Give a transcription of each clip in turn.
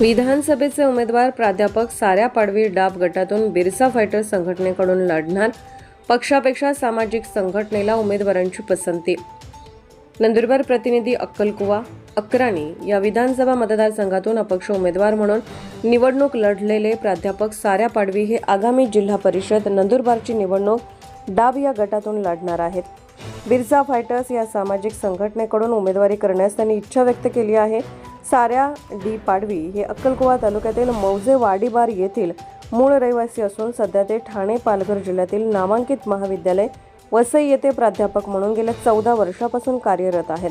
विधानसभेचे उमेदवार प्राध्यापक साऱ्या पाडवी डाब गटातून बिरसा फायटर संघटनेकडून लढणार पक्षापेक्षा सामाजिक संघटनेला उमेदवारांची पसंती. नंदुरबार प्रतिनिधी अक्कलकुवा अक्राणी या विधानसभा मतदारसंघातून अपक्ष उमेदवार म्हणून निवडणूक लढलेले प्राध्यापक साऱ्या पाडवी हे आगामी जिल्हा परिषद नंदुरबारची निवडणूक डाब या गटातून लढणार आहेत. बिरसा फायटर्स या सामाजिक संघटनेकडून उमेदवारी करण्यास त्यांनी इच्छा व्यक्त केली आहे. साऱ्या डी पाडवी हे अक्कलकुवा तालुक्यातील मौजे वाडीबार येथील मूळ रहिवासी असून सध्या ते ठाणे पालघर जिल्ह्यातील नामांकित महाविद्यालय वसई येथे प्राध्यापक म्हणून गेल्या चौदा वर्षापासून कार्यरत आहेत.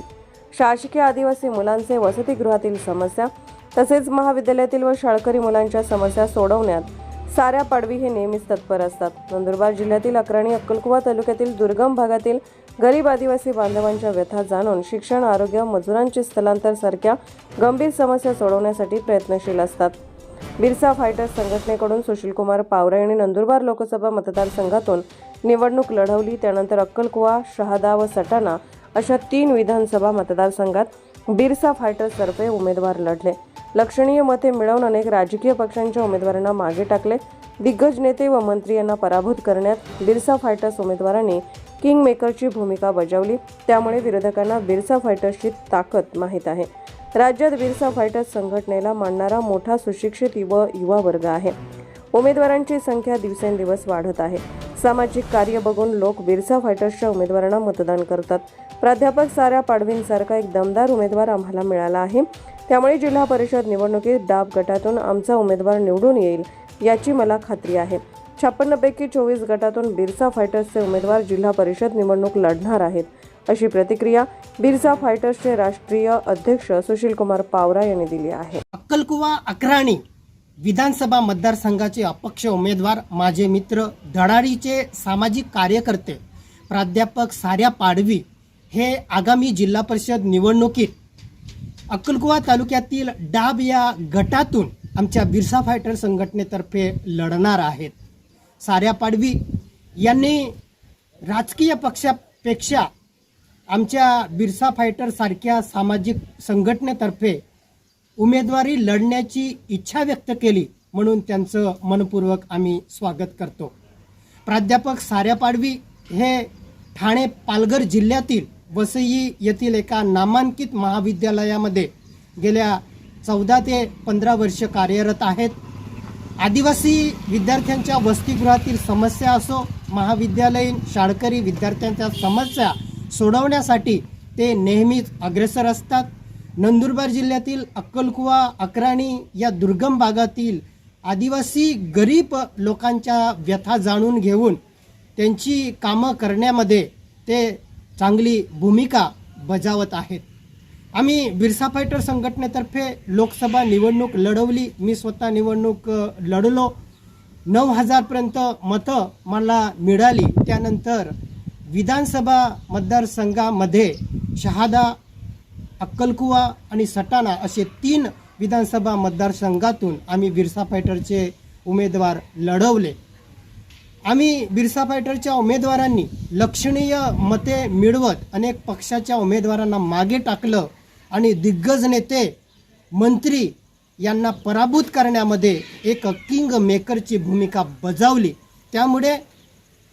शासकीय आदिवासी मुलांचे वसतिगृहातील समस्या तसेच महाविद्यालयातील व शाळकरी मुलांच्या समस्या सोडवण्यात साऱ्या पाडवी हे नेहमीच तत्पर असतात. नंदुरबार जिल्ह्यातील अक्राणी अक्कलकुवा तालुक्यातील दुर्गम भागातील गरीब आदिवासी बांधवांच्या व्यथा जाणून शिक्षण आरोग्य मजुरांचे स्थलांतर सारख्या गंभीर समस्या सोडवण्यासाठी प्रयत्नशील असतात. बिरसा फायटर्स संघटनेकडून सुशीलकुमार पावरे यांनी नंदुरबार लोकसभा मतदारसंघातून निवडणूक लढवली. त्यानंतर अक्कलकुवा शहादा व सटाणा अशा तीन विधानसभा मतदारसंघात बिरसा फायटर्सतर्फे उमेदवार लढले. लक्षणीय मते मिळवून अनेक राजकीय पक्षांच्या उमेदवारांना मागे टाकले. दिग्गज नेते व मंत्री यांना पराभूत करण्यात बिरसा फायटर्स उमेदवारांनी किंग मेकरची भूमिका बजावली. त्यामुळे विरोधकांना बिरसा फायटर्सची ताकद माहीत आहे. राज्यात बिरसा फायटर्स संघटनेला मानणारा मोठा सुशिक्षित व युवा वर्ग आहे. उमेदवारांची संख्या दिवसेंदिवस वाढत आहे. सामाजिक कार्य बघून लोक बिरसा फायटर्सच्या उमेदवारांना मतदान करतात. प्राध्यापक साऱ्या पाडवींसारखा एक दमदार उमेदवार आम्हाला मिळाला आहे. त्यामुळे जिल्हा परिषद निवडणुकीत डाब गटातून आमचा उमेदवार निवडून येईल याची मला खात्री आहे. छप्पन्नपैकी चोवीस गटातून बिरसा फायटर्सचे उमेदवार जिल्हा परिषद निवडणूक लढणार आहेत. अशी प्रतिक्रिया बिरसा फायटर्सचे राष्ट्रीय अध्यक्ष सुशीलकुमार पावरा यांनी दिली आहे. अक्कलकुवा अक्राणी विधानसभा मतदारसंघाचे अपक्ष उमेदवार माझे मित्र धडाडीचे सामाजिक कार्यकर्ते प्राध्यापक साऱ्या पाडवी हे आगामी जिल्हा परिषद निवडणुकीत अक्कलकुवा तालुक्यातील डाब या गटातून आमच्या बिरसा फायटर संघटनेतर्फे लढणार आहेत. साऱ्या पाडवी यांनी राजकीय पक्षापेक्षा आमच्या बिरसा फायटरसारख्या सामाजिक संघटनेतर्फे उमेदवारी लढण्याची इच्छा व्यक्त केली म्हणून त्यांचं मनपूर्वक आम्ही स्वागत करतो. प्राध्यापक साऱ्या पाडवी हे ठाणे पालघर जिल्ह्यातील वसई येथील एका नामांकित महाविद्यालयामध्ये गेल्या चौदा ते पंधरा वर्ष कार्यरत आहेत. आदिवासी विद्यार्थ्यांच्या वसतिगृहातील समस्या असो महाविद्यालयीन शाळकरी विद्यार्थ्यांच्या समस्या सोडवण्यासाठी ते नेहमीच अग्रेसर असतात. नंदुरबार जिल्ह्यातील अक्कलकुवा अक्राणी या दुर्गम भागातील आदिवासी गरीब लोकांच्या व्यथा जाणून घेऊन त्यांची कामं करण्यामध्ये ते चांगली भूमिका बजावत आहेत. आम्ही बिरसा फायटर संघटनेतर्फे लोकसभा निवडणूक लढवली. मी स्वतः निवडणूक लढलो. नऊ हजारपर्यंत मतं मला मिळाली. त्यानंतर विधानसभा मतदारसंघामध्ये शहादा अक्कलकुवा आणि सटाणा असे तीन विधानसभा मतदारसंघातून आम्ही बिरसा फायटरचे उमेदवार लढवले. आम्ही बिरसा फायटरच्या उमेदवारांनी लक्षणीय मते मिळवत अनेक पक्षाच्या उमेदवारांना मागे टाकलं आणि दिग्गज नेते मंत्री यांना पराभूत करण्यामध्ये एक किंग मेकरची भूमिका बजावली. त्यामुळे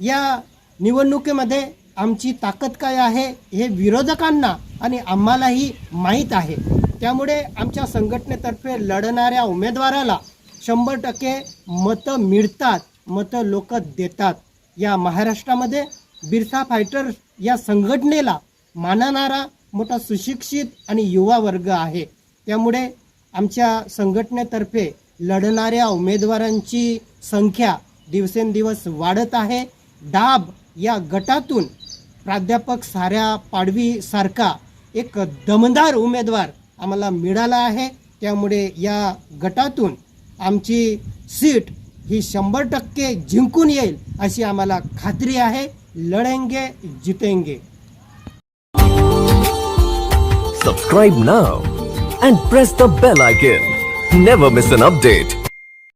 या निवडणुकीमध्ये आमची ताकद काय आहे हे विरोधकांना आणि आम्हालाही माहीत आहे. त्यामुळे आमच्या संघटनेतर्फे लढणाऱ्या उमेदवाराला शंभर टक्के मतं मिळतात मतं लोक देतात. या महाराष्ट्रामध्ये बिरसा फायटर या संघटनेला मानणारा मोठा सुशिक्षित आणि युवा वर्ग आहे. त्यामुळे आमच्या संघटनेतर्फे लढणाऱ्या उमेदवारांची संख्या दिवसेंदिवस वाढत आहे. डाब या गटातून प्राध्यापक साऱ्या पाडवीसारखा एक दमदार उमेदवार आम्हाला मिळाला आहे. त्यामुळे या गटातून आमची सीट ही शंभर टक्के जिंकून येईल अशी आम्हाला खात्री आहे. लढेंगे जितेंगे. Subscribe now and press the bell icon never miss an update